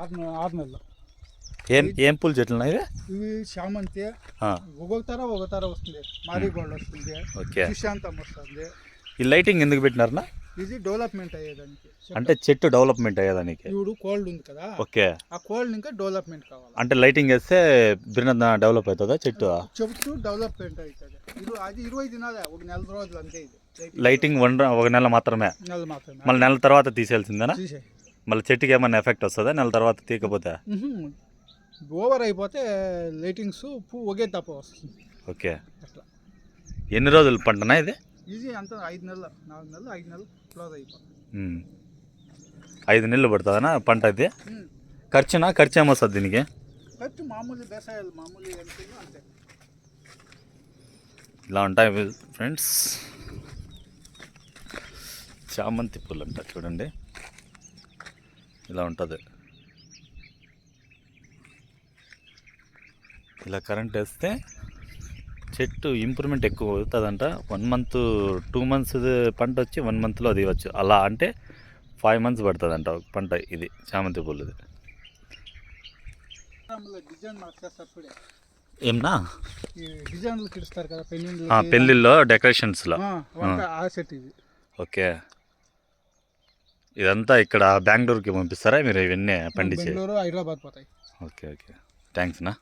ఆరు ఆరు నెలలు ఏం ఏం పూల చెట్లు ఇవి? ఇవి చామంతి ఒక్కొక్క తర ఒక తర వస్తుంది. మారీగోల్డ్ వస్తుంది. ఓకే. సుశాంతం వస్తుంది. ఈ లైటింగ్ ఎందుకు పెట్టినారనా? ఇది డెవలప్మెంట్ అయ్యేదానికి. అంటే చెట్టు డెవలప్మెంట్ అయ్యేదానికి? ఇప్పుడు కోల్డ్ ఉంది కదా. ఓకే. ఆ కోల్డ్ ఇంకా డెవలప్మెంట్ కావాలి. అంటే లైటింగ్ వేస్తే బిన్న డెవలప్ అవుతుందా చెట్టు? చెబుతూ డెవలప్మెంట్ అవుతుంది. ఇది అది ఇరవై దినాలే ఒక నెల రోజులు అంతే ఇది. లైటింగ్ వన్ ఒక నెల మాత్రమే. నెల మాత్రమే. మళ్ళీ నెల తర్వాత తీసేయాల్సిందేనా? తీసేయి మళ్ళీ చెట్టుకి ఏమైనా ఎఫెక్ట్ వస్తుందా? నెల తర్వాత తీయకపోతే? ఓవర్ అయిపోతే లైటింగ్స్ పువ్వు ఒకే తప్ప వస్తుంది. ఓకే. అట్లా. ఎన్ని రోజులు పంటనా ఇది? ఈజీ అంత ఐదు నెలలు నాలుగు నెలలు ఐదు నెలలు క్లోజ్ అయిపోతుంది. ఐదు నెలలు పడుతుందనా పంట ఉమ్. ఖర్చునా? ఖర్చు ఏమొస్తుంది దీనికి? ఖర్చు మామూలు బేసాయాలు మామూలు అంతే. ఇలా ఉంటాయి ఫ్రెండ్స్. చామంతి పూలు అంట చూడండి. ఇలా ఉంటుంది. ఇలా కరెంట్ వేస్తే చెట్టు ఇంప్రూవ్మెంట్ ఎక్కువ అవుతుందంట. వన్ మంత్ టూ మంత్స్ పంట వచ్చి వన్ మంత్లో అది ఇవ్వచ్చు. అలా అంటే ఫైవ్ మంత్స్ పడుతుందంట పంట ఇది చామంతి పూలది. ఏమన్నా పెళ్ళిళ్ళలో డెకరేషన్స్లో ఓకే. ఇదంతా ఇక్కడ బెంగళూరుకి పంపిస్తారా? మీరు ఇవన్నీ పండించి హైదరాబాద్ పోతాయి. Okay okay. థ్యాంక్స్ నా